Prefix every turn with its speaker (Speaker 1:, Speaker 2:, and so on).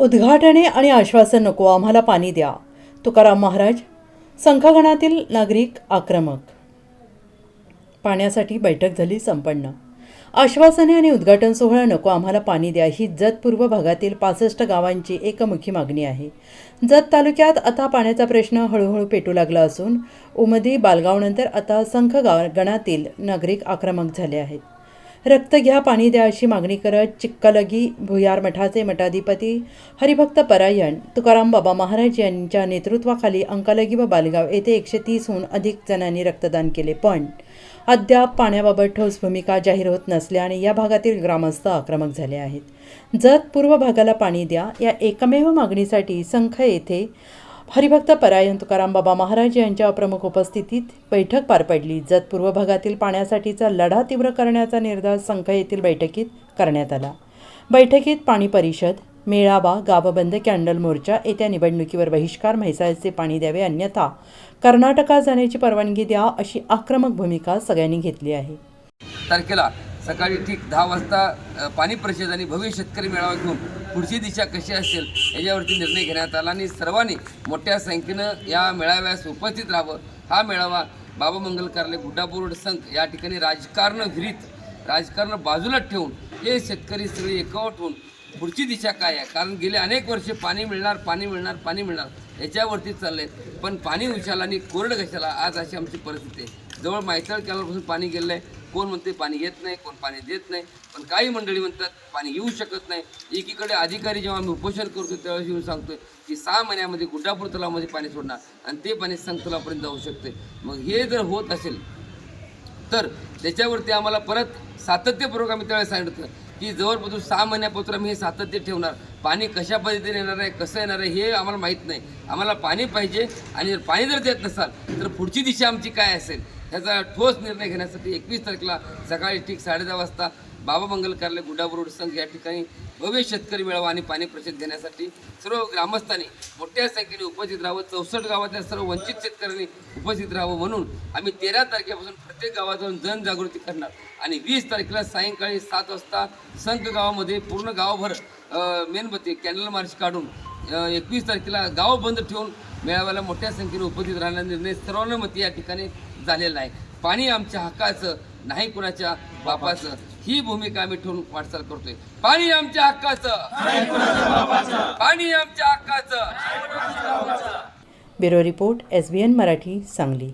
Speaker 1: उद्घाटने आणि आश्वासन नको आम्हाला पाणी द्या. तुकाराम महाराज संघगणातील नागरिक आक्रमक. पाण्यासाठी बैठक झाली संपन्न. आश्वासने आणि उद्घाटन सोहळा नको आम्हाला पाणी द्या. ही जत पूर्व भागातील पासष्ट गावांची एकमुखी मागणी आहे. जत तालुक्यात आता पाण्याचा प्रश्न हळूहळू पेटू लागला असून उमदी बालगावनंतर आता संख गाव गणातील नागरिक आक्रमक झाले आहेत. रक्त घ्या पाणी द्या अशी मागणी करत चिक्कलगी भुयार मठाचे मठाधिपती हरिभक्त परायण तुकाराम बाबा महाराज यांच्या नेतृत्वाखाली अंकालगी व बालगाव येथे एकशे तीसहून अधिक जणांनी रक्तदान केले. पण अद्याप पाण्याबाबत ठोस भूमिका जाहीर होत नसल्याने या भागातील ग्रामस्थ आक्रमक झाले आहेत. जत पूर्व भागाला पाणी द्या या एकमेव मागणीसाठी संख येथे हरिभक्त परायण तुकाराम बाबा महाराज यांच्या प्रमुख उपस्थितीत बैठक पार पडली. जत पूर्व भागातील पाण्यासाठीचा लढा तीव्र करण्याचा निर्धार संख येथील बैठकीत करण्यात आला. बैठकीत पाणी परिषद मेळावा गावबंद कॅन्डल मोर्चा येत्या निवडणुकीवर बहिष्कार म्हैसाळचे पाणी द्यावे अन्यथा कर्नाटकात जाण्याची परवानगी द्या अशी आक्रमक भूमिका सगळ्यांनी घेतली आहे.
Speaker 2: तारखेला सकाळी ठीक दहा वाजता पाणी परिषद आणि भव्य शेतकरी मेळावा घेऊन पुढची दिशा कशी असेल याच्यावरती निर्णय घेण्यात आला आणि सर्वांनी मोठ्या संख्येनं या मेळाव्यास उपस्थित राहावं. हा मेळावा बाबा मंगल कार्ले गुड्डापूर संघ या ठिकाणी राजकारण विहिरीत राजकारण बाजूला ठेवून हे शेतकरी सगळे एकवट होऊन पुढची दिशा काय आहे? कारण गेले अनेक वर्षे पाणी मिळणार पाणी मिळणार पाणी मिळणार याच्यावरती चालले पण पाणी उशाला आणि कोरड कशाला? आज अशी आमची परिस्थिती आहे. जवळ मायतळ कॅनलपासून पाणी गेलं आहे कोण म्हणते पाणी येत नाही कोण पाणी देत नाही पण काही मंडळी म्हणतात पाणी येऊ शकत नाही. एकीकडे अधिकारी जेव्हा आम्ही उपोषण करतो त्यावेळेस येऊन सांगतोय की सहा महिन्यामध्ये गुड्डापूर तलावामध्ये पाणी सोडणार आणि ते पाणी संघ जाऊ शकते मग हे जर होत असेल तर त्याच्यावरती आम्हाला परत सातत्यपूर्वक आम्ही त्यावेळेस सांगितलं की जवळपासून सहा महिन्यापासून आम्ही हे सातत्य ठेवणार. पाणी कशा पद्धतीने येणार आहे कसं येणार आहे हे आम्हाला माहीत नाही. आम्हाला पाणी पाहिजे आणि जर पाणी जर देत नसाल तर पुढची दिशा आमची काय असेल? ह्याचा ठोस निर्णय घेण्यासाठी एकवीस तारखेला सकाळी ठीक साडेदहा वाजता बाबा मंगल कार्यालय गुंडाबरोड संघ या ठिकाणी भव्य शेतकरी मेळावा आणि पाणी परिषद घेण्यासाठी सर्व ग्रामस्थांनी मोठ्या संख्येने उपस्थित राहावं. चौसष्ट गावातल्या सर्व वंचित शेतकऱ्यांनी उपस्थित राहावं म्हणून आम्ही तेरा तारखेपासून प्रत्येक गावात जाऊन जनजागृती करणार. आणि वीस तारखेला सायंकाळी सात वाजता संत गावामध्ये पूर्ण गावभर मेणबत्ती कॅन्डल मार्च काढून एकवीस तारखेला गाव बंद ठेवून मेळाव्याला मोठ्या संख्येने उपस्थित राहण्याचा निर्णय सर्वानुमती या ठिकाणी झालेला आहे. पाणी आमच्या हक्काचं नाही कुणाच्या बापाचं. ही भूमिका आम्ही ठेवून वाटचाल करतोय. पाणी आमच्या हक्काचं. पाणी आमच्या हक्काचं.
Speaker 1: Bureau report S B N Marathi Sangli.